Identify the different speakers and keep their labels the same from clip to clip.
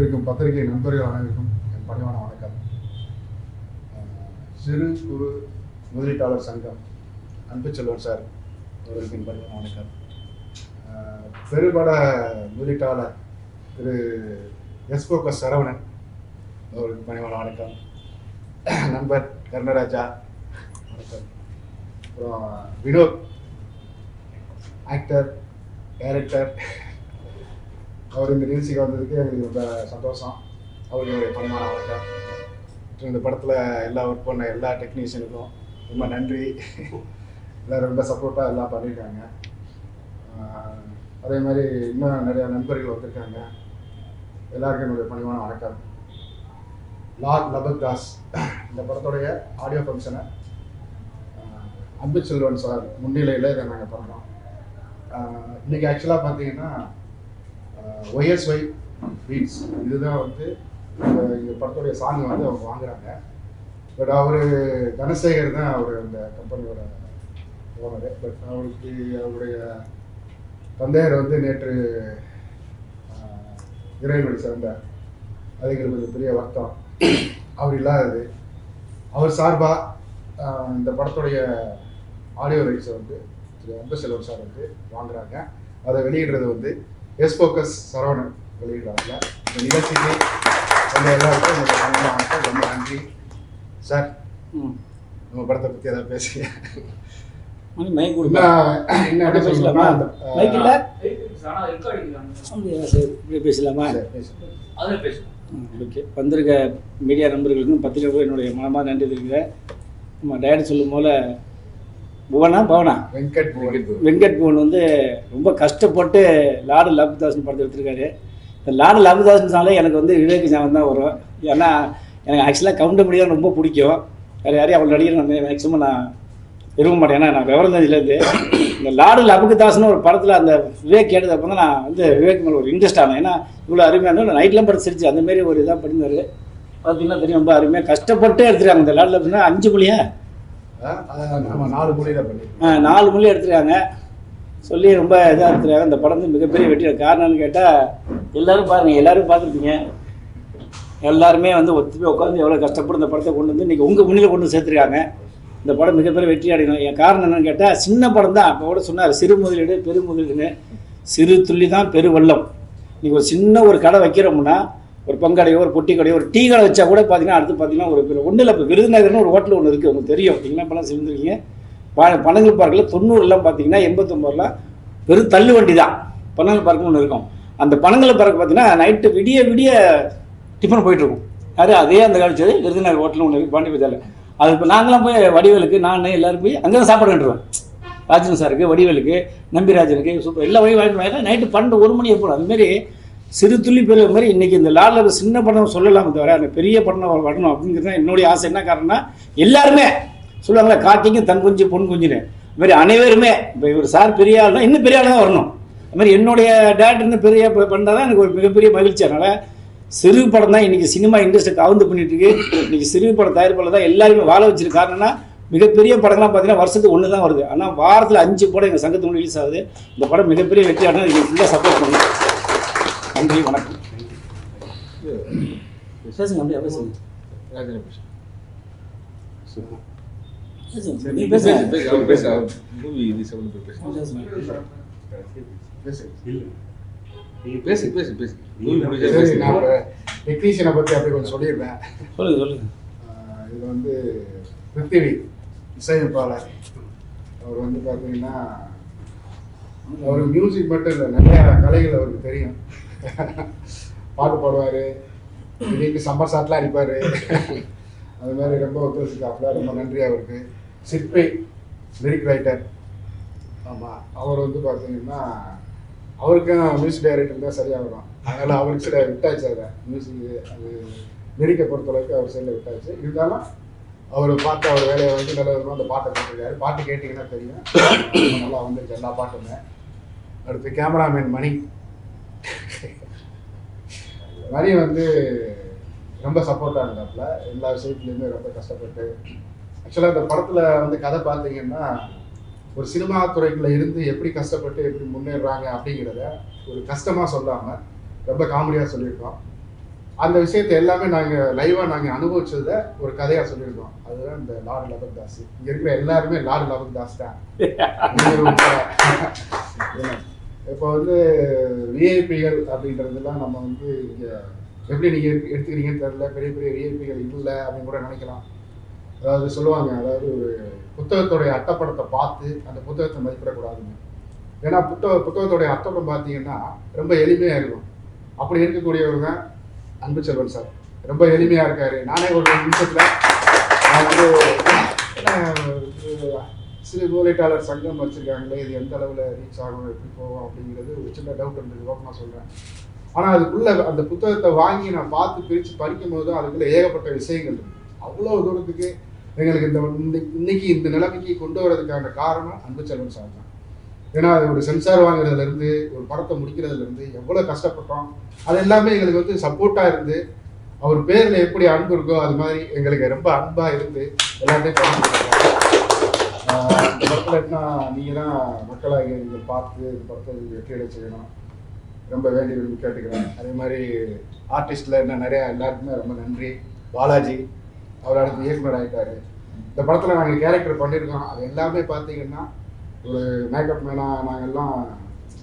Speaker 1: வந்திருக்கும் பத்திரிகை நண்பர்கள் அனைவருக்கும் என் பணிவான வணக்கம். சிறு குறு முதலீட்டாளர் சங்கம் அன்பு செல்வன் சார் அவர்களுக்கு என் பணிவான வணக்கம். பெருபட முதலீட்டாளர் திரு எஸ் போக்கஸ் சரவணன் அவர்களுக்கு பணிவான வணக்கம். நண்பர் கர்ணராஜா வணக்கம். அப்புறம் வினோத் ஆக்டர் டைரக்டர் அவர் இந்த நிகழ்ச்சிக்கு வந்ததுக்கு எங்களுக்கு ரொம்ப சந்தோஷம். அவர் பணமான வணக்கம் இந்த படத்தில் எல்லா ஒர்க் பண்ண எல்லா டெக்னீஷியனுக்கும் ரொம்ப நன்றி. எல்லாம் ரொம்ப சப்போர்ட்டாக எல்லாம் பண்ணியிருக்காங்க அதே மாதிரி இன்னும் நிறையா நண்பர்கள் வந்திருக்காங்க. எல்லாருக்கும் என்னுடைய பணிவான வணக்கம். லார்ட் லபக் தாஸ். இந்த படத்துடைய ஆடியோ ஃபங்க்ஷனை அன்பு செல்வன் சார் முன்னிலையில் இதை நாங்கள் பண்ணுறோம் இன்றைக்கி ஆக்சுவலாக பார்த்தீங்கன்னா ஒய்எஸ்ஒய் பீட்ஸ் இதுதான் வந்து இந்த படத்துடைய சாங் வந்து அவங்க வாங்குறாங்க. பட் அவர் தனசேகர் தான் அவர் அந்த கம்பெனியோட ஓனர் பட் அவருக்கு அவருடைய தந்தையர் வந்து நேற்று ஆஹ், சேர்ந்தார் அது எங்களுக்கு கொஞ்சம் பெரிய வருத்தம். அவர் இல்லாதது. அவர் சார்பாக இந்த படத்துடைய ஆடியோ ரைட்ஸை வந்து திரு அன்பு சார் வந்து வாங்குறாங்க. அதை வெளியிடுறது வந்து எஸ் ஃபோக்கஸ் சரவணன் வெளியிடுறாங்க இந்த நிகழ்ச்சிக்கு வந்த எல்லாருக்கும் பணிவான வணக்கம் ரொம்ப நன்றி சார்
Speaker 2: ம்
Speaker 1: நம்ம படத்தை பற்றி ஏதாவது பேசுங்க. என்ன
Speaker 2: இப்படியே பேசலாமா? ஓகே. வந்திருக்க மீடியா நண்பர்களுக்கும் பத்திரிகை என்னுடைய மனமாக நன்றி தெரிவிக்கிறேன். நம்ம டேரக்டர் சொல்லும் போல புவனா? பவனா?
Speaker 1: வெங்கட் புவன்.
Speaker 2: வெங்கட் புவன். வந்து ரொம்ப கஷ்டப்பட்டு லாடு லாபுதாசன் படத்தை எடுத்திருக்காரு. இந்த லாடு லாபுதாசன்னாலே எனக்கு வந்து விவேக் ஞாபகம் தான் வரும். ஏன்னா எனக்கு ஆக்சுவலாக கவுண்டமணி தான் ரொம்ப பிடிக்கும். வேறு யாரையும் அவள் நடிகர் நான் மேக்ஸிமம் நான் விரும்ப மாட்டேன். ஏன்னா நான் விவரம் தெரிஞ்சதுலேருந்து இந்த லாடு லபுதாசன் ஒரு படத்தில் அந்த விவேக் கேட்டது அப்போ தான் நான் வந்து விவேக் மேலே ஒரு இன்ட்ரெஸ்ட் ஆனேன். ஏன்னா இவ்வளோ அருமையாக இருந்தது நைட்லாம் படம் சிரிச்சு அந்த மாதிரி ஒரு இதாக பண்ணியிருந்தாரு. பார்த்தீங்கன்னா தெரியும் ரொம்ப அருமையாக கஷ்டப்பட்டு எடுத்துருக்காங்க. இந்த லாடு லபுனா அஞ்சு
Speaker 1: நம்ம நாலு மொழியில்
Speaker 2: நாலு மொழி எடுத்துருக்காங்க. சொல்லி ரொம்ப இதாக எடுத்துருக்காங்க. இந்த படம் வந்து மிகப்பெரிய வெற்றி. காரணம்னு கேட்டால் எல்லாரும் பாருங்க எல்லாரும் பார்த்துருப்பீங்க. எல்லாருமே வந்து ஒத்துமே உட்காந்து எவ்வளோ கஷ்டப்பட்டு இந்த படத்தை கொண்டு வந்து இன்றைக்கி உங்கள் முன்னில் கொண்டு வந்து சேர்த்துருக்காங்க. இந்த படம் மிகப்பெரிய வெற்றி அடையணும். என் காரணம் என்னன்னு கேட்டால் சின்ன படம் தான். அப்போ கூட சொன்னார் சிறு முதலீடு பெரு முதலீடுன்னு. சிறு துள்ளி தான் பெருவெள்ளம் நீங்கள் ஒரு சின்ன ஒரு கடை வைக்கிறோம்னா ஒரு பங்கடையோ ஒரு பொட்டி கடையோ ஒரு டீ கடை வச்சா கூட பார்த்தீங்கன்னா அடுத்து பார்த்தீங்கன்னா ஒரு ஒன்றும் இல்லை. இப்போ விருதுநகர்னு ஒரு ஹோட்டல் ஒன்று இருக்குது உங்களுக்கு தெரியும். பார்த்தீங்கன்னா இப்போலாம் சிவந்துருக்கீங்க ப பனங்கல் பார்க்கில் தொண்ணூறுலாம் பார்த்தீங்கன்னா எண்பத்தொம்பதுலாம் வெறும் தள்ளு வண்டி தான் பனங்கல் பார்க்குன்னு ஒன்று இருக்கும். அந்த பனங்கல் பார்க்க பார்த்தீங்கன்னா நைட்டு விடிய விடிய டிஃபன் போயிட்டுருக்கும். அது அதே அந்த காலத்து விருதுநகர் ஹோட்டல் ஒன்று இருக்குது பாண்டி பஜாரில். அது இப்போ நாங்களாம் போய் வடிவேலுக்கு நான் எல்லாரும் போய் அங்கே தான் சாப்பாடு கண்டுருவேன் ராஜன் சாருக்கு வடிவேலுக்கு நம்பிராஜனுக்கு சூப்பர். எல்லா வழி வாங்கிட்டு நைட்டு பன்னெண்டு ஒரு மணி எப்போ அதுமாரி சிறு துள்ளி பெரிய மாதிரி இன்னைக்கு இந்த லாலில் சின்ன படம் சொல்லலாம் தவிர அந்த பெரிய படம் வரணும் அப்படிங்கிறது தான் என்னுடைய ஆசை. என்ன காரணம்னா எல்லாருமே சொல்லுவாங்களே காட்டிங்க தன் குஞ்சு பொன் குஞ்சுன்னு. இது மாதிரி அனைவருமே இப்போ இவர் சார் பெரிய ஆள்னா இன்னும் பெரிய ஆள் தான் வரணும். அது மாதிரி என்னுடைய டேரக்டர் இன்னும் பெரிய பண்ணால் தான் எனக்கு ஒரு மிகப்பெரிய மகிழ்ச்சி. அதனால் சிறு படம் தான் இன்னைக்கு சினிமா இண்டஸ்ட்ரி கவுந்து பண்ணிட்டு இருக்கு. இன்னைக்கு சிறு படம் தயாரிப்பில் தான் எல்லாருமே வாழ வச்சிருக்க காரணம்னா மிகப்பெரிய படங்கள்லாம் பார்த்தீங்கன்னா வருஷத்துக்கு ஒன்று தான் வருது. ஆனால் வாரத்தில் அஞ்சு படம் எங்கள் சங்கத்து ரிலீஸ் ஆகுது. இந்த படம் மிகப்பெரிய வெற்றி ஆகணும் ஃபுல்லாக சப்போர்ட் பண்ணுவோம் நன்றி வணக்கம். பேசுங்க அப்படியே பேசுங்க. பேசுங்க நீ பேசுங்க.
Speaker 1: பேசுங்க. சரி, நான் டெக்னீஷியனை பற்றி அப்படி கொஞ்சம் சொல்லிடுறேன்.
Speaker 2: சொல்லுங்க சொல்லுங்க.
Speaker 1: இது வந்து பிருத்திவி இசையமைப்பாளர். அவர் வந்து பார்த்தீங்கன்னா அவர் மியூசிக் மட்டும் இல்லை நிறைய கலைகள் அவருக்கு தெரியும். பாட்டு பாடுவார். திடீர்னு சம்மர் சாட்லாம் அடிப்பார். அது மாதிரி ரொம்ப ஒத்துழைச்சிருக்காப்புல ரொம்ப நன்றி அவருக்கு. சிற்பி லிரிக் ரைட்டர் ஆமாம் அவர் வந்து பார்த்தீங்கன்னா அவருக்கும் மியூசிக் டைரக்டர் தான் சரியாக வரும் அதனால் அவருக்கு சில விட்டாச்சு அதை. மியூசிக் அது லிரிக்கை பொறுத்தளவுக்கு அவர் சைடில் விட்டாச்சு. இருந்தாலும் அவர் பார்த்து அவர் வேலையை வந்து நல்ல விதமாக அந்த பாட்டை போட்டிருக்காரு. பாட்டு கேட்டிங்கன்னா தெரியும். நல்லா வந்துருக்கு எல்லா பாட்டுமே. அடுத்து கேமராமேன் மணி. மணி வந்து ரொம்ப சப்போர்ட்டாக இருந்தாப்புல எல்லா விஷயத்துலேயுமே ரொம்ப கஷ்டப்பட்டு ஆக்சுவலாக இந்த படத்தில் வந்து கதை பார்த்தீங்கன்னா ஒரு சினிமா துறைக்குள்ள இருந்து எப்படி கஷ்டப்பட்டு எப்படி முன்னேறுறாங்க அப்படிங்கிறத ஒரு கஷ்டமாக சொல்லாமல் ரொம்ப காமெடியாக சொல்லியிருக்கோம். அந்த விஷயத்தை எல்லாமே நாங்கள் லைவாக நாங்கள் அனுபவிச்சதை ஒரு கதையாக சொல்லியிருக்கோம். அதுதான் இந்த லார்டு லபக் தாஸ் இங்கே இருக்கிற எல்லாருமே லார்டு லபக் தாஸ் தான்? இப்போ வந்து விஐபிகள் அப்படின்றதெல்லாம் நம்ம வந்து இங்கே எப்படி நீங்கள் எடுத்துக்கிறீங்கன்னு தெரில பெரிய பெரிய விஐபிகள் இல்லை அப்படின்னு கூட நினைக்கலாம். அதாவது சொல்லுவாங்க அதாவது ஒரு புத்தகத்துடைய அட்டப்படத்தை பார்த்து அந்த புத்தகத்தை மதிப்பிடக்கூடாதுங்க ஏன்னா புத்தக புத்தகத்துடைய அட்டப்படம் பார்த்தீங்கன்னா ரொம்ப எளிமையாக இருக்கும். அப்படி இருக்கக்கூடியவர் தான் அன்பு செல்வன் சார். ரொம்ப எளிமையாக இருக்காரு. நானே ஒரு நிமிஷத்தில் நான் வந்து சிறு முதலீட்டாளர் சங்கம் வச்சுருக்காங்களே இது எந்த அளவில் ரீச் ஆகும் எப்படி போகும் அப்படிங்கிறது ஒரு சின்ன டவுட் இருந்தது ஓப்பனாக சொல்கிறேன் ஆனால் அதுக்குள்ளே அந்த புத்தகத்தை வாங்கி நான் பார்த்து பிரித்து படிக்கும் போது அதுக்குள்ள ஏகப்பட்ட விஷயங்கள் இருக்குது அவ்வளோ தூரத்துக்கு எங்களுக்கு இந்த இன்னைக்கு இந்த நிலைமைக்கு கொண்டு வரதுக்கான காரணம் அன்பு செல்வன் சார் தான். ஏன்னா அது ஒரு சென்சார் வாங்குறதுலேருந்து ஒரு படத்தை முடிக்கிறதுலேருந்து எவ்வளோ கஷ்டப்பட்டோம் அது எல்லாமே எங்களுக்கு வந்து சப்போர்ட்டாக இருந்து அவர் பேரில் எப்படி அன்பு இருக்கோ அது மாதிரி எங்களுக்கு ரொம்ப அன்பாக இருந்து எல்லாத்தையும் படத்தில் என்ன நீங்கள் தான் மக்களாக நீங்கள் பார்த்து இந்த படத்தை வெற்றியடை செய்யணும். ரொம்ப வேண்டி விரும்பி கேட்டுக்கிறேன். அதே மாதிரி ஆர்டிஸ்டில் என்ன நிறையா எல்லாருக்குமே ரொம்ப நன்றி. பாலாஜி அவர் அடுத்து இயக்குனர் ஆகிட்டாரு இந்த படத்தில் நாங்கள் கேரக்டர் பண்ணியிருக்கோம். அது எல்லாமே பார்த்தீங்கன்னா ஒரு மேக்கப் மேனாக நாங்கள் எல்லாம்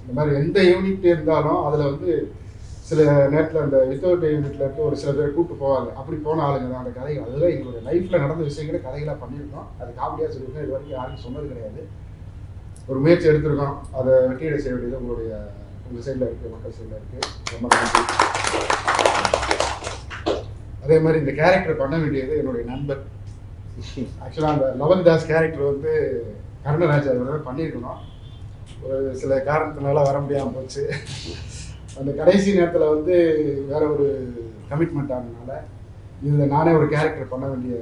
Speaker 1: இந்த மாதிரி எந்த யூனிட் இருந்தாலும் அதில் வந்து சில நேரத்தில் அந்த வித்தவுட் யூனிட்ல இருந்து ஒரு சில பேர் கூப்பிட்டு போவாங்க. அப்படி போன ஆளுங்க தான் அந்த கதைகள். அதுதான் எங்களுடைய லைஃப்பில் நடந்த விஷயங்களை கதைகளாக பண்ணியிருக்கோம். அது காமெடியாக சொல்லியிருக்கோம். இது வரைக்கும் யாரும் சொன்னது கிடையாது. ஒரு முயற்சி எடுத்திருக்கோம். அதை வெற்றியடை செய்ய வேண்டியது உங்களுடைய உங்கள் சைடில் இருக்குது மக்கள் சைடில் இருக்குது ரொம்ப நன்றி. அதே மாதிரி இந்த கேரக்டர் பண்ண வேண்டியது என்னுடைய நண்பர். ஆக்சுவலாக அந்த லவன் தாஸ் கேரக்டர் வந்து கருணராஜ் அவர் பண்ணியிருக்கணும். ஒரு சில காரணத்தினால வர முடியாமல் போச்சு. அந்த கடைசி நேரத்தில் வந்து வேற ஒரு கமிட்மெண்ட் ஆனதுனால இதில் நானே ஒரு கேரக்டர் பண்ண வேண்டிய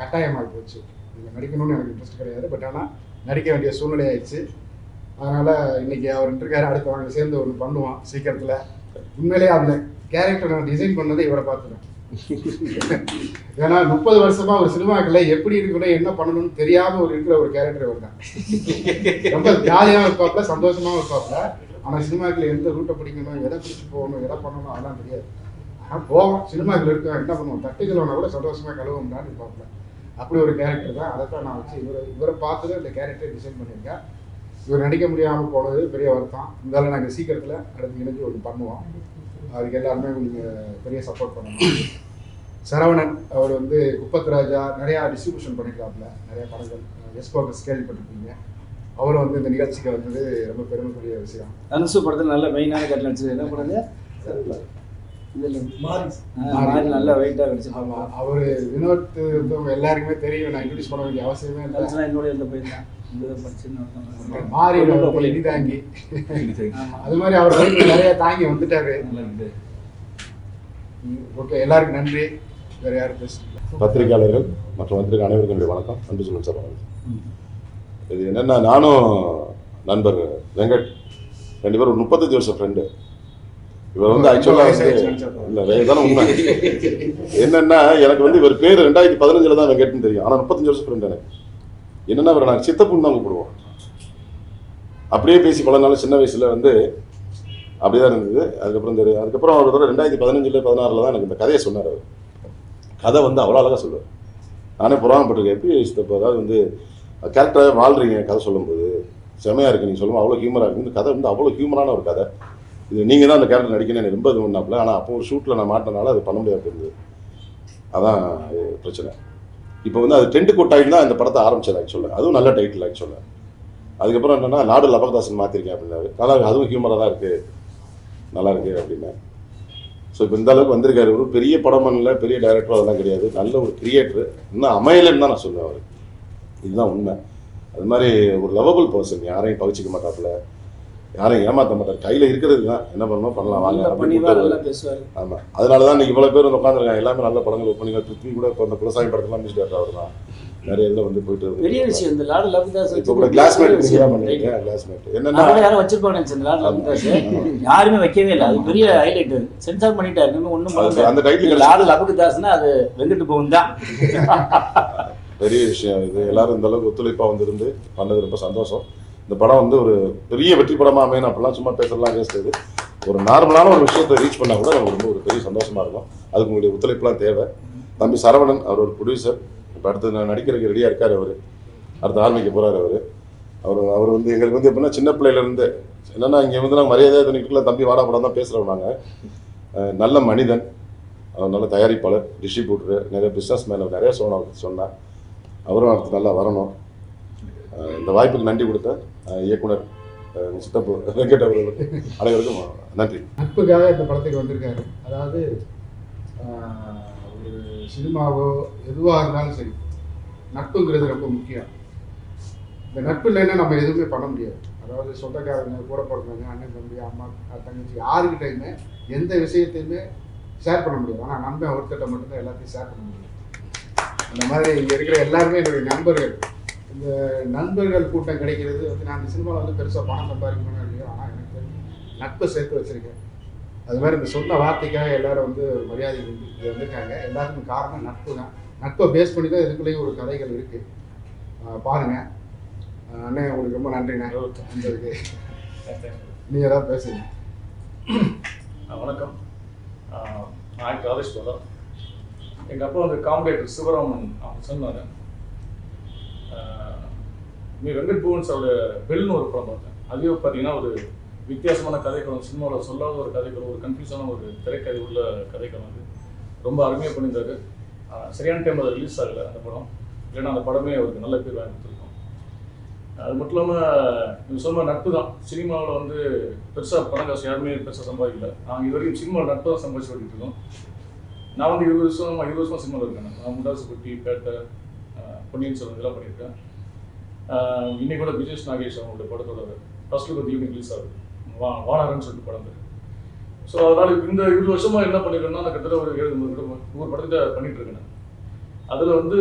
Speaker 1: கட்டாயமாக போச்சு. இதில் நடிக்கணும்னு எனக்கு இன்ட்ரெஸ்ட் கிடையாது. பட் ஆனால் நடிக்க வேண்டிய சூழ்நிலை ஆயிடுச்சு. அதனால் இன்னைக்கு அவர் இருக்காரு அடுத்து அவங்க சேர்ந்து ஒன்று பண்ணுவோம் சீக்கிரத்தில். உண்மையிலேயே அந்த கேரக்டர் நான் டிசைன் பண்ணதை இவரை பார்த்துட்டேன் ஏன்னா முப்பது வருஷமா ஒரு சினிமாக்கள்ல எப்படி இருக்கணும் என்ன பண்ணணும்னு தெரியாம ஒரு இருக்கிற ஒரு கேரக்டர் இவர் தான் ரொம்ப ஜாலியாக இருப்பாப்ல சந்தோஷமாகவும் இருப்பாப்ல. ஆனால் சினிமாக்கில் எந்த ரூட்டை பிடிக்கணும் எதை பிடிச்சி போகணும் எதை பண்ணணும் அதெல்லாம் தெரியாது. ஆனால் போவோம். சினிமாக்கில் இருக்கோம் என்ன பண்ணுவோம்? தட்டுகளோட கூட சந்தோஷமாக கழுவோம்டான்னு இருப்பாப்புல. அப்படி ஒரு கேரக்டர் தான். அதை தான் நான் வச்சு இவரை இவரை பார்த்துட்டு இந்த கேரக்டர் டிசைன் பண்ணியிருக்கேன். இவர் நடிக்க முடியாமல் போனது பெரிய வருத்தம். இருந்தாலும் நாங்கள் சீக்கிரத்தில் அடுத்து இணைஞ்சு ஒன்று பண்ணுவோம். அவருக்கு எல்லாருமே நீங்கள் பெரிய சப்போர்ட் பண்ணணும். சரவணன் அவர் வந்து குப்பத் ராஜா நிறையா டிஸ்ட்ரிபியூஷன் பண்ணியிருக்காப்புல நிறைய படங்கள். எஸ்போக்கஸ் கேள்விப்பட்டிருப்பீங்க அவரும் வந்து இந்த நிகழ்ச்சிக்கு வந்தது ரொம்ப பெருமைக்குரிய விஷயம்.
Speaker 2: அனுசு படத்தில் நல்ல மெயினான கட்டில் நடிச்சது என்ன படங்க? நல்லா வெயிட்டாக நடிச்சிருக்காங்க
Speaker 1: ஆமாம் அவர் வினோத் வந்து எல்லாருக்குமே தெரியும். நான் இன்ட்ரடியூஸ் பண்ண வேண்டிய அவசியமே இல்லை.
Speaker 2: கல்ச்சனா என்னோட இருந்த பையன் தான் இங்கே படிச்சுன்னு
Speaker 1: மாறி இடி தாங்கி அது மாதிரி அவர் நிறைய தாங்கி வந்துட்டாரு. ஓகே எல்லாருக்கும் நன்றி. வேற யாரும்
Speaker 3: பத்திரிகையாளர்கள் மற்றும் வந்திருக்க அனைவருக்கும் என்னுடைய வணக்கம். அன்பு சொல்லுங்கள் சார். இது என்னென்னா நானும் நண்பர் வெங்கட் ரெண்டு பேரும் ஒரு முப்பத்தஞ்சு வருஷம் ஃப்ரெண்டு இவர் வந்து ஆக்சுவலாக வந்து இல்லை தானே உண்மை. என்னன்னா எனக்கு வந்து இவர் பேர் ரெண்டாயிரத்தி பதினஞ்சில் தான் வெங்கட்னு தெரியும். ஆனால் முப்பத்தஞ்சு வருஷம் ஃப்ரெண்ட் எனக்கு. என்னன்னா இவரை நான் சித்தப்புன்னு தான் கூப்பிடுவோம். அப்படியே பேசி பல நாள் சின்ன வயசுல வந்து அப்படியே தான் இருந்தது. அதுக்கப்புறம் தெரியும். அதுக்கப்புறம் ஒரு தடவை ரெண்டாயிரத்தி பதினஞ்சில் பதினாறில் தான் எனக்கு இந்த கதையை சொன்னார் அவர். கதை வந்து அவ்வளோ அழகாக சொல்லுவார். நானே புறாமப்பட்டிருக்கேன் எப்படி சித்தப்பா அதாவது வந்து கேரக்டராக வாழ்றீங்க கதை சொல்லும்போது. செமையாக இருக்குது நீங்கள் சொல்லுவோம் அவ்வளோ ஹியூமராக இருக்குது இந்த கதை வந்து அவ்வளோ ஹியூமரான ஒரு கதை. இது நீங்கள் தான் அந்த கேரக்டர் நடிக்கணும் எனக்கு ரொம்ப இது பண்ணாப்புல. ஆனால் அப்போ ஒரு ஷூட்டில் நான் மாட்டினால அது பண்ண முடியாது இருந்தது அதான் பிரச்சனை. இப்போ வந்து அது டென்ட் கோட் தான் இந்த படத்தை ஆரம்பிச்சது ஆக்சுவலாக அதுவும் நல்ல டைட்டில் ஆக்சுவலாக அதுக்கப்புறம் என்னென்னா லாடு லபகதாசன் மாற்றிருக்கேன் அப்படின்னாரு. நல்லா அதுவும் ஹியூமராக தான் இருக்குது நல்லா இருக்குது அப்படின்னா. ஸோ இப்போ இந்த அளவுக்கு வந்திருக்காரு. ஒரு பெரிய படம் பண்ணல பெரிய டைரக்டர் அதெல்லாம் கிடையாது. நல்ல ஒரு கிரியேட்டர் இன்னும் அமையலன்னு தான் நான் சொல்லுவேன் அவர். இதுதான் உண்மை. அது மாதிரி ஒரு லவபிள் பர்சன் யாரையும் பகிச்சிக்க மாட்டாப்புல. யாரையும் ஏமாற்ற மாட்டார். கையில் இருக்கிறது தான். என்ன பண்ணணும் பண்ணலாம். வாங்க ஆமாம் அதனால தான் இன்னைக்கு இவ்வளோ பேர் வந்து உட்காந்துருக்காங்க எல்லாமே நல்ல படங்கள் பண்ணி பிருத்வி கூட இப்போ அந்த குலசாமி படத்துலாம் மிஸ் டேரக்டர் அவர் தான். நிறைய இதில் வந்து போயிட்டு.
Speaker 2: பெரிய விஷயம். இந்த லாடு லபுதாஸ்
Speaker 3: இப்போ கூட கிளாஸ்மேட் பண்ணிருக்கீங்க கிளாஸ்மேட் என்னன்னா
Speaker 2: யாரும் வச்சிருப்பாங்க நினைச்சேன். லாடு லபுதாஸ் யாருமே வைக்கவே இல்லை. அது பெரிய ஹைலைட் சென்சார் பண்ணிட்டாரு. இன்னும் ஒன்றும்
Speaker 3: அந்த டைட்டில்
Speaker 2: லாடு லபுதாஸ்னா அது வெங்கட்டு போகும் தான்
Speaker 3: பெரிய விஷயம் இது. எல்லாரும் இந்த அளவுக்கு ஒத்துழைப்பா வந்திருந்து பண்ணது ரொம்ப சந்தோஷம். இந்த படம் வந்து ஒரு பெரிய வெற்றி படமா அமையணும் அப்படிலாம் சும்மா பேசலாம் பேசுறது இது. ஒரு நார்மலான ஒரு விஷயத்தை ரீச் பண்ணால் கூட நமக்கு ரொம்ப ஒரு பெரிய சந்தோஷமாக இருக்கும். அதுக்கு உங்களுடைய ஒத்துழைப்புலாம் தேவை. தம்பி சரவணன் அவர் ஒரு ப்ரொடியூசர் இப்போ அடுத்து நான் நடிக்கிறதுக்கு ரெடியாக இருக்கார் அவர். அடுத்து ஆரம்பிக்க போகிறார் அவர். அவர் அவர் வந்து எங்களுக்கு வந்து எப்படின்னா சின்ன பிள்ளையிலேருந்து. என்னன்னா இங்கே வந்து நாங்கள் மரியாதையாக தனிக்குள்ள தம்பி வாடா படம் தான் பேசுகிறோம் நாங்கள் நல்ல மனிதன். அவர் நல்ல தயாரிப்பாளர் டிஸ்ட்ரிபியூட்டர் நிறைய பிஸ்னஸ் மேன் நிறைய சொன்ன சொன்னார். அவரும் அடுத்து நல்லா வரணும். இந்த வாய்ப்புக்கு நன்றி கொடுத்த இயக்குனர் சித்தப்பு வெங்கட் அவர்களுக்கு அனைவருக்கும் நன்றி.
Speaker 1: நட்புக்காக இந்த படத்துக்கு வந்திருக்காரு. அதாவது ஒரு சினிமாவோ எதுவாக இருந்தாலும் சரி நட்புங்கிறது ரொம்ப முக்கியம். இந்த நட்பு இல்லைன்னா நம்ம எதுவுமே பண்ண முடியாது. அதாவது சொந்தக்காரங்க கூட பிறந்தவங்க அண்ணன் தம்பி அம்மா தங்கச்சி யாருக்கிட்டையுமே எந்த விஷயத்தையுமே ஷேர் பண்ண முடியாது. ஆனால் நண்பன் ஒருத்தட்ட மட்டும்தான் எல்லாத்தையும் ஷேர் பண்ண முடியும். அந்த மாதிரி இங்கே இருக்கிற எல்லாருமே என்னுடைய நண்பர்கள். இந்த நண்பர்கள் கூட்டம் கிடைக்கிறது வந்து நான் இந்த சினிமாவில் வந்து பெருசாக பணம் சம்பாதிக்கணும்னு இல்லையோ ஆனால் எனக்கு நட்பை சேர்த்து வச்சிருக்கேன். அது மாதிரி இந்த சொன்ன வார்த்தைக்காக எல்லாரும் வந்து மரியாதை வந்திருக்காங்க. எல்லாத்துக்கும் காரணம் நட்பு தான். நட்பை பேஸ் பண்ணி தான் இதுக்குள்ளேயும் ஒரு கதைகள் இருக்குது பாருங்கள் அண்ணே உங்களுக்கு ரொம்ப நன்றிண்ணே. வந்ததுக்கு நீங்கள் தான் பேசுங்க.
Speaker 4: வணக்கம். நான் காலேஜ் போதும் எங்கள் அப்பா வந்து காம்படேட்டர் சிவராமன் அவங்க சொன்னாங்க மீ வெங்கட் புவன் சாரோட பெல்னு ஒரு படம் பார்த்தேன். அதுவே பார்த்தீங்கன்னா ஒரு வித்தியாசமான கதைக்களம். சினிமாவில் சொல்லாத ஒரு கதைக்களம் ஒரு கன்ஃபியூஸான ஒரு திரைக்கதை உள்ள கதைக்களம் அது. ரொம்ப அருமையாக பண்ணியிருந்தாரு. சரியான டைம் அது ரிலீஸ் ஆகலை அந்த படம். இல்லைன்னா அந்த படமே அவருக்கு நல்ல பேர் வாங்கி கொடுத்துருக்கோம். அது மட்டும் இல்லாமல் நீங்கள் சொன்ன நட்பு தான். சினிமாவில் வந்து பெருசாக பணம் காசு யாருமே பெருசாக சம்பாதிக்கல. நாங்கள் இதுவரைக்கும் சினிமாவில் நட்பு தான் சம்பாதிச்சு இருக்கோம். நான் வந்து இருபது வருஷம் இருபது வருஷம் சினிமாவில் இருக்கேன். நான் முண்டாசு குட்டி பேட்டை பொன்னியின் செல்வன் இதெல்லாம் பண்ணியிருக்கேன். இன்னைக்கு கூட விஜேஷ் நாகேஷ் அவங்களோட படத்தோட ஃபர்ஸ்ட் லுக் வந்து ஈவினிங் ரிலீஸ் ஆகுது. வா வானரன்னு சொல்லிட்டு படம் ஸோ அதனால் இந்த இருபது வருஷமாக என்ன பண்ணிருக்கேன்னா நான் கிட்டத்தட்ட ஒரு ஏழு மூணு படம் நூறு படத்தை பண்ணிட்டு இருக்கேன் அதில் வந்து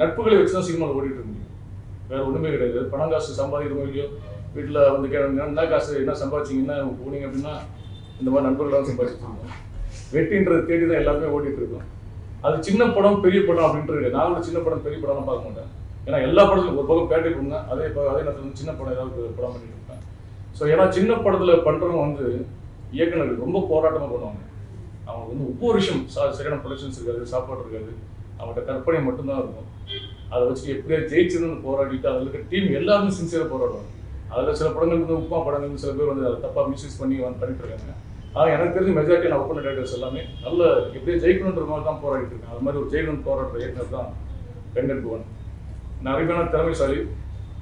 Speaker 4: நட்புகளை வச்சு தான் சினிமாவில் ஓடிட்டு இருக்க வேறு ஒன்றுமே கிடையாது. பணம் காசு சம்பாதிக்கிறோம் இல்லையோ வீட்டில் வந்து கேட்க என்ன காசு என்ன சம்பாதிச்சிங்கன்னா போனீங்க அப்படின்னா இந்த மாதிரி நண்பர்களாக சம்பாதிச்சிருக்கோம் வெற்றின்றது தேடி தான் எல்லாருமே ஓடிட்டு இருக்கோம். அது சின்ன படம் பெரிய படம் அப்படின்றது நான் கூட சின்ன படம் பெரிய படம்லாம் பார்க்க மாட்டேன். ஏன்னா எல்லா படத்துலையும் ஒரு பக்கம் பேட்டி கொடுங்க. அதே அதே நேரத்தில் வந்து சின்ன படம் ஏதாவது படம் பண்ணிட்டு இருப்பேன். ஸோ ஏன்னா சின்ன படத்தில் பண்ணுறவங்க வந்து இயக்குநர்கள் ரொம்ப போராட்டமாக பண்ணுவாங்க. அவங்க வந்து ஒவ்வொரு விஷயம் சா- சரியான ப்ரொடக்ஷன்ஸ் இருக்காது சாப்பாடு இருக்காது. அவங்கள்ட்ட கற்பனை மட்டும்தான் இருக்கும். அதை வச்சு எப்படியா ஜெயிச்சிருந்து போராடிட்டு அதில் இருக்க டீம் எல்லாருமே சின்சியராக போராடுவாங்க. அதில் சில படங்கள் வந்து உப்புமா படங்கள் சில பேர் வந்து அதை தப்பாக மிஸ்யூஸ் பண்ணி வந்து பண்ணிட்டு இருக்காங்க. ஆனால் எனக்கு தெரிஞ்ச மெஜாரிட்டியான நான் ஒப்பன் எல்லாமே. நல்ல எப்படியே ஜெயிக்கணுன்ற மாதிரி தான் போராடிட்டு இருக்காங்க அது மாதிரி ஒரு ஜெயிக்கணும் போராடுற இயக்குனர் தான் வெங்கட் புவன். நிறைய பேர் திறமைசாலி.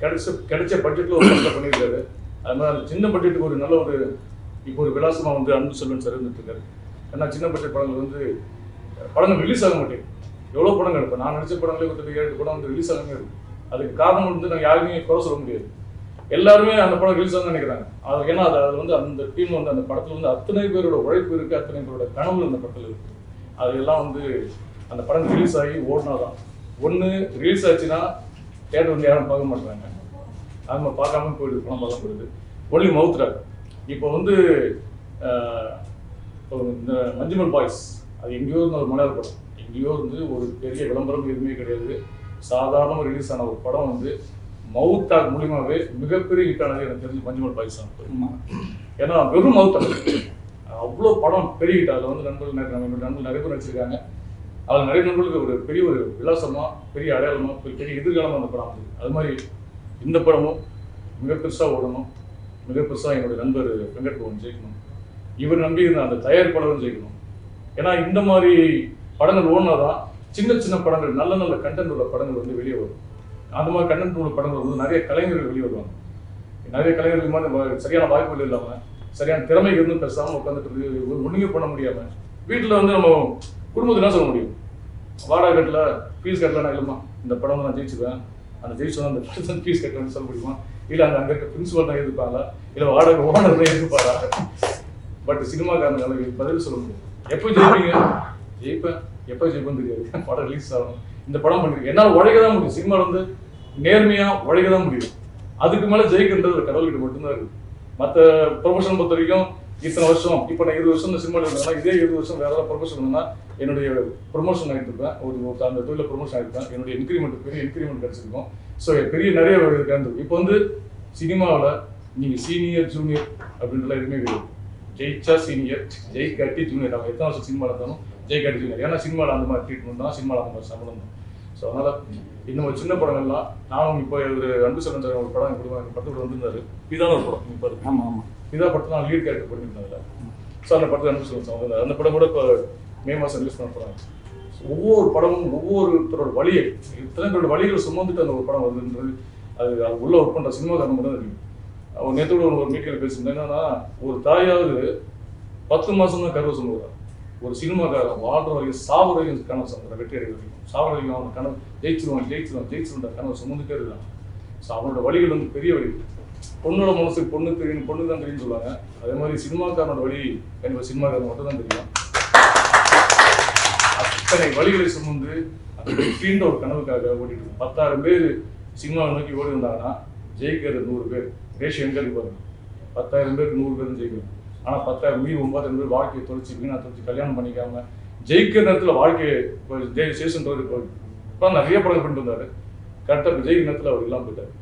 Speaker 4: கிடைச்ச கிடைச்ச பட்ஜெட்டில் ஒரு படத்தை பண்ணியிருக்காரு. அது மாதிரி அந்த சின்ன பட்ஜெட்டுக்கு ஒரு நல்ல ஒரு இப்போ ஒரு விலாசமாக வந்து அன்பு செல்வன் சார் இருந்துட்டுருக்காரு ஏன்னா சின்ன பட்ஜெட் படங்கள் வந்து படங்கள் ரிலீஸ் ஆக மாட்டேங்குது. எவ்வளோ படங்கள்? இப்போ நான் நடித்த படங்களே ஒரு ஏழு படம் வந்து ரிலீஸ் ஆகவே அதுக்கு காரணம் வந்து நான் யாருமே குறை சொல்ல முடியாது. எல்லாருமே அந்த படம் ரிலீஸ் ஆகும்னு நினைக்கிறாங்க. அது ஏன்னா அது அது வந்து அந்த டீம் வந்து அந்த படத்துல வந்து அத்தனை பேரோட உழைப்பு இருக்கு அத்தனை பேரோட கனவு அந்த படத்துல இருக்கு. அதெல்லாம் வந்து அந்த படம் ரிலீஸ் ஆகி ஓடினாதான். ஒன்று ரிலீஸ் ஆச்சுன்னா தேட்டர் வந்து யாரும் பார்க்க மாட்டாங்க நம்ம பார்க்காம போயிடுது படம் பார்க்க போயிடுது. ஒன்லி மவுத்ராக் இப்போ வந்து இப்போ இந்த மஞ்சுமல் பாய்ஸ் அது எங்கேயோ இருந்த ஒரு மலையாள படம். எங்கேயோ இருந்து ஒரு பெரிய விளம்பரம் எதுவுமே கிடையாது. சாதாரணமாக ரிலீஸ் ஆன ஒரு படம் வந்து மவுத்தாக் மூலியமாவே மிகப்பெரிய ஹிட் ஆனது எனக்கு தெரிஞ்சு மஞ்சுமல் பாய்ஸ் தான் ஏன்னா வெறும் மவுத்தாக் அவ்வளோ படம் பெரிய ஹிட் அதில் வந்து நண்பர்கள் நிறைய நண்பர்கள் நிறைய பேர் நடிச்சிருக்காங்க. அதில் நிறைய நண்பர்களுக்கு ஒரு பெரிய ஒரு விலாசமா பெரிய அடையாளமா பெரிய பெரிய எதிர்காலம் அந்த படம் வந்து அது மாதிரி இந்த படமும் மிக பெருசாக ஓடணும். மிக பெருசாக என்னுடைய நண்பர் வெங்கட் பவன் ஜெயிக்கணும். இவர் நம்பி இருந்த அந்த தயாரிப்பாளரும் ஜெயிக்கணும். ஏன்னா இந்த மாதிரி படங்கள் ஓடினாதான் சின்ன சின்ன படங்கள் நல்ல நல்ல கண்டென்ட் உள்ள படங்கள் வந்து வெளியே வரும். அந்த மாதிரி கண்டென்ட் உள்ள படங்கள் வந்து நிறைய கலைஞர்கள் வெளியே வருவாங்க நிறைய கலைஞர்கள் மாதிரி சரியான வாய்ப்புகள் இல்லாமல் சரியான திறமை இருந்தும் பேசாமல் உட்காந்துட்டு ஒன்றுமே ஒண்ணுமே பண்ண முடியாம வீட்டில் வந்து நம்ம குடும்பத்தை என்ன சொல்ல முடியும்? வாடகை கட்டல ஃபீஸ் கட்டலாம் இல்லைம்மா இந்த படம் நான் ஜெயிச்சுவேன் அந்த ஜெயிச்சு அந்த ஃபீஸ் கட்டலன்னு சொல்ல முடியுமா? இல்லை அந்த அங்கே இருக்க பிரின்சிபல் தான் எதிர்ப்பாங்களா இல்லை வாடகை ஓனர் தான் எதிர்ப்பாரா? பட் சினிமாக்காரங்க பதில் சொல்ல முடியும். எப்போ ஜெயிப்பீங்க? ஜெயிப்பேன். எப்போ ஜெயிப்பேன்னு தெரியாது. படம் ரிலீஸ் ஆகும். இந்த படம் பண்ணிருக்கேன் என்னால் உழைக்க தான் முடியும். சினிமாவில் வந்து நேர்மையாக உழைக்க தான் முடியும். அதுக்கு மேலே ஜெயிக்கின்றது ஒரு கடவுள்கிட்ட மட்டும்தான் இருக்குது மற்ற ப்ரொஃபஷன் பொறுத்த வரைக்கும் இத்தனை வருஷம் இப்போ நான் இருபது வருஷம் இந்த சினிமாவில் இருந்தேன்னா இதே இருபது வருஷம் வேற ஏதாவது ப்ரொஃபஷன் இருந்தால் என்னுடைய ப்ரொமோஷன் ஆகிட்டு இருப்பேன் ஒரு அந்த தொழிலில் ப்ரொமோஷன் ஆகிருப்பேன் என்னுடைய இன்க்ரிமெண்ட் பெரிய இன்க்ரிமெண்ட் கிடச்சிருக்கும். ஸோ பெரிய நிறைய இருக்காது இப்போ வந்து சினிமாவில் நீங்கள் சீனியர் ஜூனியர் அப்படின்றலாம் எதுவுமே கிடையாது. ஜெயிச்சா சீனியர் ஜெயிக்காட்டி ஜூனியர் அவங்க எத்தனை வருஷம் சினிமாவில் இருந்தாலும் ஜெயிக்காட்டி ஜூனியர் ஏன்னா சினிமாவில் அந்த மாதிரி ட்ரீட்மெண்ட் தான் சினிமாவில் அந்த மாதிரி சம்பளம் தான். ஸோ அதனால் இன்னும் ஒரு சின்ன படங்கள்லாம் நானும் இப்போ ஒரு அன்பு செல்வன் சார் ஒரு படம் எங்கள் எங்கள் படத்தில் வந்திருந்தாரு. இதான ஒரு படம். இப்போ
Speaker 2: ஆமாம் ஆமாம்
Speaker 4: இதா படத்தில் நான் லீட் கேரக்டர் பண்ணியிருந்தேன் ஸோ அந்த படத்தில் அன்பு செல்வன் சார் அந்த படம் கூட இப்போ மே மாதம் ரிலீஸ் பண்ண படம். ஒவ்வொரு படமும் ஒவ்வொருத்தரோட வழியை இத்தனை பேரோட வழிகளை சுமந்துட்டு அந்த ஒரு படம் வருதுன்றது அது அது உள்ள ஒர்க் பண்ணுற சினிமாக்காரன் மட்டும் தான் தெரியும். அவர் நேற்று ஒரு மீட்டிங்கில் பேசியிருந்தேன். என்னன்னா ஒரு தாயாவது பத்து மாதம் தான் கருவை சுமக்கிறார் ஒரு சினிமாக்காரன் வாழ்ற வரைக்கும் சாவர வரைக்கும் கனவு சுமக்கிறான் வெற்றி அடைய வரைக்கும் சாவர வரைக்கும் அவன் கனவு ஜெயிச்சிருவான் ஜெயிச்சிருவான் ஜெயிச்சிருந்த கனவு சுமந்துட்டே இருக்கான். ஸோ அவனோட வழிகள் வந்து பெரிய வழி. பொண்ணோட மனசுக்கு பொண்ணு தெரியும் பொண்ணு தான் தெரியும்னு சொல்லுவாங்க. அதே மாதிரி சினிமாக்காரனோட வழி கண்டிப்பாக சினிமாக்காரன் மட்டும் தான் தெரியும். அத்தனை வழிகளை சுமந்து அந்த வெற்றின்ற ஒரு கனவுக்காக ஓடிட்டு இருக்கும் பத்தாயிரம் பேர் சினிமாவை நோக்கி ஓடி இருந்தாங்கன்னா ஜெயிக்கிறது நூறு பேர். ரேஷியோ எங்க இருக்கு பாருங்க பத்தாயிரம் பேருக்கு நூறு பேரும் ஜெயிக்கணும். ஆனால் பத்தாயிரம் மீறி ஒன்பதாயிரம் பேர் வாழ்க்கையை தொலைச்சு வீணா தொலைச்சு கல்யாணம் பண்ணிக்காம ஜெயிக்கிற நேரத்தில் வாழ்க்கையை ஜெய ஜெய் சேஷன் தோறு இப்போ நிறைய படம் பண்ணிட்டு வந்தார். கரெக்டாக ஜெயிக்கிற நேரத்தில் அவர் இல்லாமல் போயிட்டார்.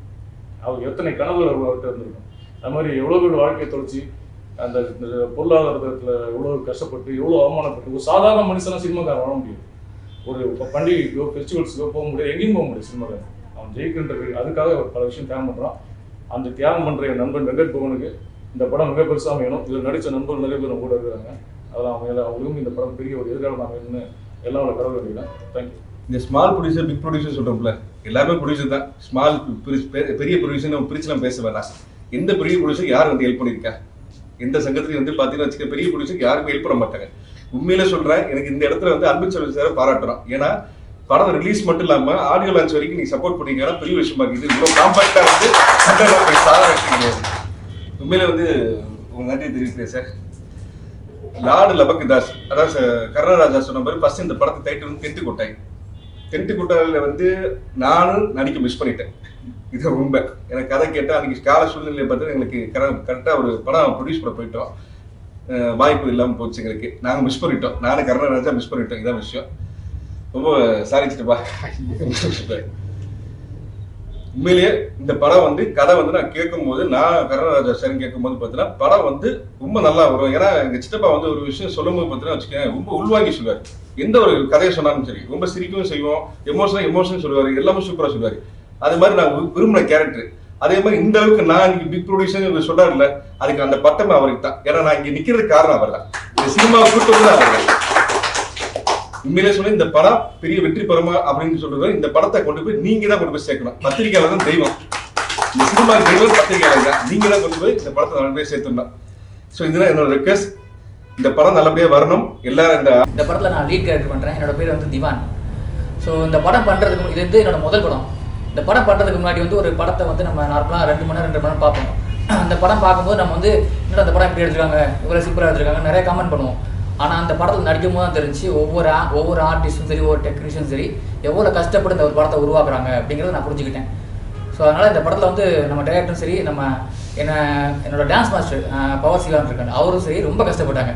Speaker 4: அவர் எத்தனை கனவுகள் அவர்கிட்ட இருந்திருக்கும். அது மாதிரி எவ்வளோ பேர் வாழ்க்கையை தொலைச்சி அந்த பொருளாதாரத்தில் எவ்வளோ கஷ்டப்பட்டு எவ்வளோ அவமானப்பட்டு ஒரு சாதாரண மனுஷனாக சினிமாக்காரன் வாழ முடியும் ஒரு இப்போ பண்டிகைக்கோ ஃபெஸ்டிவல்ஸுக்கோ போக முடியாது எங்கேயும் போக முடியாது சினிமாக்காரன். அவன் ஜெயிக்கின்ற அதுக்காக பல விஷயம் தியாகம் பண்ணுறான் அந்த தியாகம் பண்ணுற என் நண்பன் வெங்கட் பவனுக்கு இந்த படம் மிக பெருசாக அமையணும். இதில் நடித்த நண்பர்கள் நிறைய பேர் கூட இருக்கிறாங்க அதெல்லாம் அவங்க அவங்களுக்கும் இந்த படம் பெரிய ஒரு எதிர்காலம் அமையணும்னு எல்லாம் கடவுள் வேண்டிக்கிறேன். தேங்க்யூ
Speaker 5: இந்த ஸ்மால் ப்ரொடியூசர் பிக் ப்ரொடியூசர் சொல்றோம்ல எல்லாமே ப்ரொடியூசர் தான். ஸ்மால் பெரிய ப்ரொடியூசர் நம்ம பிரிச்சுலாம் பேச வேணாம். எந்த பெரிய ப்ரொடியூசர் யார் வந்து ஹெல்ப் பண்ணியிருக்கா எந்த சங்கத்துலையும் வந்து பார்த்தீங்கன்னா வச்சுக்க பெரிய ப்ரொடியூசர் யாருமே ஹெல்ப் பண்ண மாட்டாங்க. உண்மையில சொல்றேன் எனக்கு இந்த இடத்துல வந்து அன்பு செல்வன் சாரை பாராட்டுறோம் ஏன்னா படம் ரிலீஸ் மட்டும் இல்லாம ஆடியோ லான்ச் வரைக்கும் நீங்க சப்போர்ட் பண்ணீங்கன்னா பெரிய விஷயமா இருக்குது. இவ்வளோ காம்பாக்டா வந்து கண்டெல்லாம் கிடையாது உண்மையில வந்து உங்க நன்றி தெரிவிக்கிறேன் சார் லார்டு லபக் தாஸ் அதாவது சார் கருணராஜா சொன்ன மாதிரி ஃபர்ஸ்ட் இந்த படத்தை டைட்டில் வந்து தென்ட்டு கொட்டாய் தென்ட்டு கொட்டாயில் வந்து நானும் நடிக்க மிஸ் பண்ணிட்டேன். இது உண்மை. எனக்கு கதை கேட்டால் அன்றைக்கி கால சூழ்நிலையை பார்த்து எங்களுக்கு கரெக்டாக ஒரு படம் ப்ரொடியூஸ் பண்ண போயிட்டோம். வாய்ப்பு இல்லாமல் போச்சு எங்களுக்கு. நாங்கள் மிஸ் பண்ணிட்டோம். நானும் கருணராஜா மிஸ் பண்ணிட்டோம். இதான் விஷயம். ரொம்ப சாரிச்சிட்டுப்பா உண்மையிலேயே இந்த படம் வந்து கதை வந்து நான் கேட்கும்போது நான் கருணராஜா சார் கேட்கும்போது பார்த்தீங்கன்னா படம் வந்து ரொம்ப நல்லா வரும். ஏன்னா எங்கள் சித்தப்பா வந்து ஒரு விஷயம் சொல்லும்போது பார்த்தீங்கன்னா வச்சுக்கேன் ரொம்ப உள்வாங்கி சொல்லுவார். எந்த ஒரு கதையை சொன்னாலும் சரி ரொம்ப சிரிக்கவும் செய்வோம் எமோஷனாக எமோஷன் சொல்லுவார். எல்லாமே சூப்பராக சொல்லுவார். அது மாதிரி நான் விரும்பின கேரக்டர் அதே மாதிரி இந்த அளவுக்கு நான் இன்னைக்கு பிக் ப்ரொடியூசர் சொல்றாருல்ல அதுக்கு அந்த பட்டம் அவருக்கு தான் ஏன்னா நான் இங்க நிக்கிறதுக்கு காரணம் அவர் தான் இந்த சினிமா கூட்டம் தான் அவர் உண்மையிலே சொல்லி இந்த படம் பெரிய வெற்றி பெறுமா அப்படின்னு சொல்றது இந்த படத்தை கொண்டு போய் நீங்க தான் கொண்டு போய் சேர்க்கணும். பத்திரிகையாளர் தான் தெய்வம். இந்த சினிமா தெய்வம் பத்திரிகையாளர் தான். நீங்க தான் கொண்டு போய் இந்த படத்தை நல்லபடியாக சேர்த்துடணும். ஸோ இதுதான் என்னோட ரெக்வஸ்ட் இந்த படம் நல்லபடியாக வரணும். எல்லாரும் இந்த
Speaker 6: இந்த படத்தில் நான் லீட் கேரக்டர் பண்ணுறேன் என்னோட பேர் வந்து திவான். ஸோ இந்த படம் பண்ணுறதுக்கு இது வந்து என்னோட முதல் படம். இந்த படம் பண்ணுறதுக்கு முன்னாடி வந்து ஒரு படத்தை வந்து நம்ம நார்மலாக ரெண்டு மணி நேரம் ரெண்டு மணி நேரம் பார்ப்போம். அந்த படம் பார்க்கும்போது நம்ம வந்து என்னடா அந்த படம் எப்படி எடுத்துருக்காங்க? இவ்வளோ சூப்பராக எடுத்துருக்காங்க. நிறைய கமெண்ட் பண்ணுவோம். ஆனால் அந்த படத்தில் நடிக்கும் போது தான் தெரிஞ்சு ஒவ்வொரு ஒவ்வொரு ஆர்டிஸ்டும் சரி ஒவ்வொரு டெக்னீஷியனும் சரி எவ்வளோ கஷ்டப்பட்டு இந்த ஒரு படத்தை உருவாக்குறாங்க அப்படிங்கிறத நான் புரிஞ்சுக்கிட்டேன். ஸோ அதனால் இந்த படத்தில் வந்து நம்ம டேரக்டரும் சரி நம்ம என்ன என்னோட டான்ஸ் மாஸ்டர் பவர் சிவான் இருக்காங்க அவரும் சரி ரொம்ப கஷ்டப்பட்டாங்க.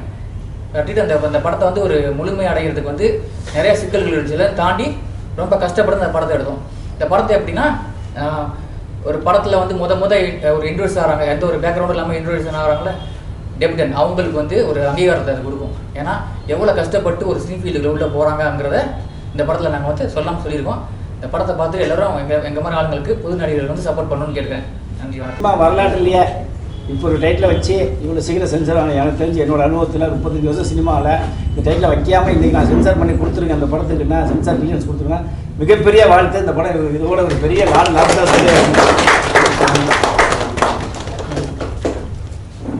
Speaker 6: கட்டிட்டு அந்த அந்த படத்தை வந்து ஒரு முழுமை அடைகிறதுக்கு வந்து நிறைய சிக்கல்கள் இருந்துச்சு தாண்டி ரொம்ப கஷ்டப்பட்டு அந்த படத்தை எடுத்தோம். இந்த படத்தை எப்படின்னா ஒரு படத்தில் வந்து முத முத ஒரு இன்ட்ரடியூஸ் ஆகிறாங்க எந்த ஒரு பேக்ரவுண்டும் இல்லாமல் இன்ட்ரடியூஸ் ஆகிறாங்களே டெபிடன் அவங்களுக்கு வந்து ஒரு அங்கீகாரத்தை அது கொடுக்கும். ஏன்னா எவ்வளோ கஷ்டப்பட்டு ஒரு சினி ஃபீல்டுக்கு உள்ளே போகிறாங்கங்கிறத இந்த படத்தில் நாங்கள் வந்து சொல்லாமல் சொல்லியிருக்கோம். இந்த படத்தை பார்த்து எல்லாரும் எங்கள் எங்கள் மாதிரி ஆளுங்களுக்கு புது நடிகர்கள் வந்து சப்போர்ட் பண்ணணும்னு கேட்குறேன் நன்றி வணக்கம்.
Speaker 2: சினிமா வரலாற்றுலையே இப்போ ஒரு டைட்டில் வச்சு இவ்வளோ சீக்கிரம் சென்சார் ஆகணும். எனக்கு தெரிஞ்சு என்னோட அனுபவத்தில் முப்பத்தஞ்சு வருஷம் சினிமாவில் இந்த டைட்டில் வைக்காமல் இன்றைக்கி நான் சென்சார் பண்ணி கொடுத்துருங்க அந்த படத்துக்கு நான் சென்சார் கிளியன்ஸ் கொடுத்துருக்கேன். மிகப்பெரிய வாழ்த்து. இந்த படம் இதோட ஒரு பெரிய லாபம் லாபத்தான் சொல்லி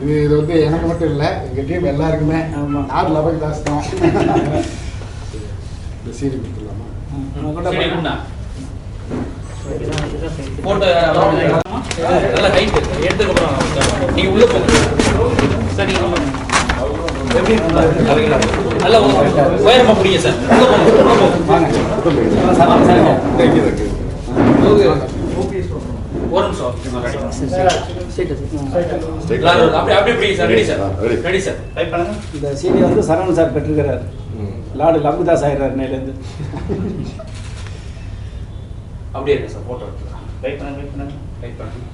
Speaker 1: இது இது வந்து எனக்கு மட்டும் இல்லை எங்கள் டீம் எல்லாருக்குமே. நார் லபக் தாஸ் தான். இந்த சீரி கொடுத்துடலாமா
Speaker 7: ஒரு நிமிஷம். ரெடி. ரெடி
Speaker 2: இந்த சீடி வந்து சரவணன் சார் பெற்றிருக்கிறார். லார்டு லம்புதாஸ் ஆயிடுறாரு நேலேருந்து
Speaker 7: அப்படியே இருக்கு சார் போட்டோ எடுத்துக்கலாம். டைப் பண்ணுங்க டைப் பண்ணுங்க. டைப் பண்ணுங்க.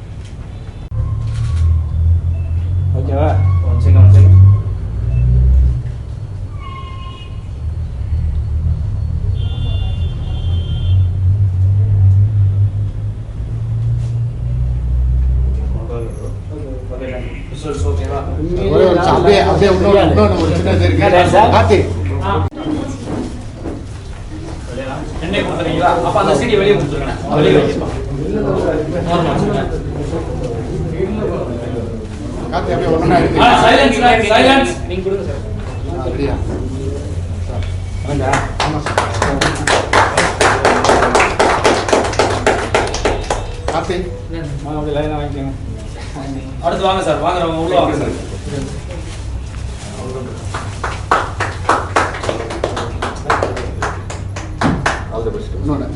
Speaker 2: ஓகேவா
Speaker 7: ஒன் செகண்ட் ஒன் செகண்ட்
Speaker 1: அப்படியே ஒரு சின்ன? இருக்கு கார்த்தி
Speaker 7: கொடுத்துறீங்களா அப்ப அந்த சீடி வெளியே கொடுத்துருங்க. வெளியே வச்சுப்பா
Speaker 1: கார்த்தி அப்படியே ஒண்ணா இருக்கு.
Speaker 7: சைலன்ஸ் சைலன்ஸ் நீங்க கொடுங்க சார்.
Speaker 1: அப்படியா ஆமா சார். கார்த்தி
Speaker 2: அப்படி லைனாக வாங்கிக்கோங்க
Speaker 7: அடுத்து வாங்க சார். வாங்குறவங்க உள்ள வாங்க சார்
Speaker 1: இன்னொன்று அதை அதை
Speaker 7: வாங்க, கை
Speaker 1: பாருங்க
Speaker 7: சொல்லுங்க.
Speaker 1: அண்ணே
Speaker 2: சொன்ன மாதிரி எல்லாருமே லாண்டு லாண்டு காசு ஆகிட்டாங்க பாருங்க.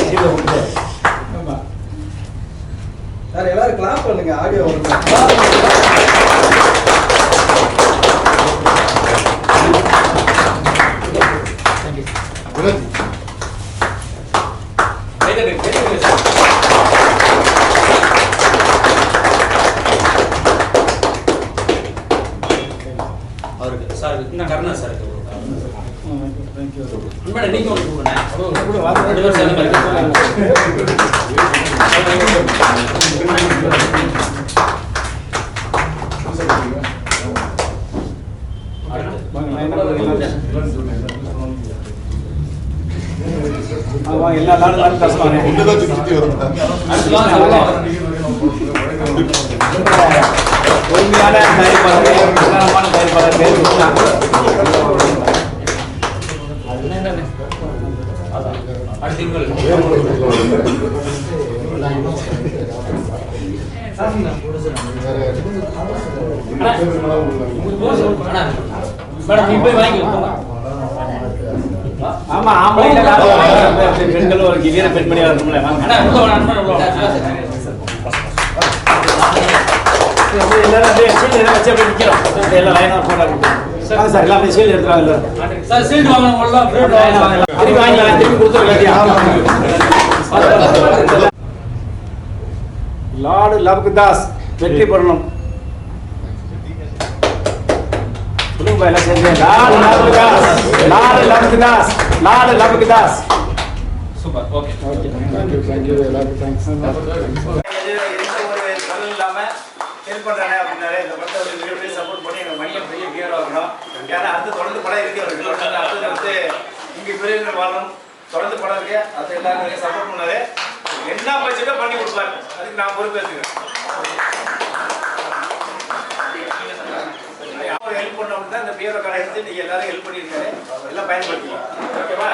Speaker 2: சீட்டை கொடுத்து ஆமா.
Speaker 8: சார் எல்லாரும் கிளாப் பண்ணுங்க ஆடியோ வருங்க
Speaker 1: வினோத்
Speaker 7: கை தட்டு, கை தட்டுங்க சார். அவருக்கு சார் இன்னும் கருணா சார் மேடம் நீங்க ஒன்று கொடுங்க ரெண்டு பேரும் சேர்ந்து பாருங்க.
Speaker 2: வாங்க லைனாக வாங்க எல்லா லாண்டு லாண்டு காசு வாங்க
Speaker 3: ஒண்ணுதான் சுத்தி சுத்தி வரும்
Speaker 7: அடுத்து வாங்க சார், உள்ள வாங்க.
Speaker 2: பொறுமையான தயாரிப்பாளர்கள் நிதானமான தயாரிப்பாளர்கள் பேர் கொடுத்தாங்க
Speaker 7: அடுத்து இவங்க அண்ணா, மேடம் நீ போய் வாங்கி
Speaker 2: ஆமா லாண்டு பெண்களும் ஒரு வீர பெண்மணியா இருக்கும்ல வாங்க. அப்படியே எல்லாரும் அப்படியே சீல் எல்லாம் வச்சு அப்படியே அப்படியே எல்லாம் லைனா போட்டா வாங்க சார் எல்லாம் அப்படியே சீல் எடுத்துறாங்க எல்லாரும்
Speaker 7: சார் சீட் வாங்க உள்ள
Speaker 2: திருப்பி வாங்கலாம் திருப்பி வாங்கலாம் திருப்பி கொடுத்துருங்க லார்டு லபுதாஸ் வெற்றி பெறணும். சொல்லுங்க எல்லாம் சேர்ந்து. Lord Labudas lord Labudas lord Labudas
Speaker 7: super okay.
Speaker 1: Thank you thank you எல்லாருக்கும் தேங்க்ஸ்
Speaker 2: எந்த ஒரு கவலை இல்லாம ஹெல்ப் பண்றானே அப்படின்னாலே இந்த படத்தை வந்து மிகப்பெரிய சப்போர்ட் பண்ணி எங்க மணியை பெரிய ஹீரோ ஆகணும். ஏன்னா அடுத்து தொடர்ந்து படம் இருக்கிறவர்கள் அவருக்கு. அடுத்தது வந்து இங்கே பெரிய வாழணும் தொடர்ந்து படம் இருக்கு. அது எல்லாருமே சப்போர்ட் பண்ணாரு. என்ன பட்ஜெட்டோ பண்ணி கொடுப்பாரு. அதுக்கு நான் பொறுப்பேற்றுக்கிறேன் ஹெல்ப் பண்ண அப்படின்னா இந்த பியரோ கடை எடுத்து நீங்க எல்லாரும் ஹெல்ப் பண்ணியிருக்காரு. எல்லாம் பயன்படுத்திக்கலாம். ஓகேவா?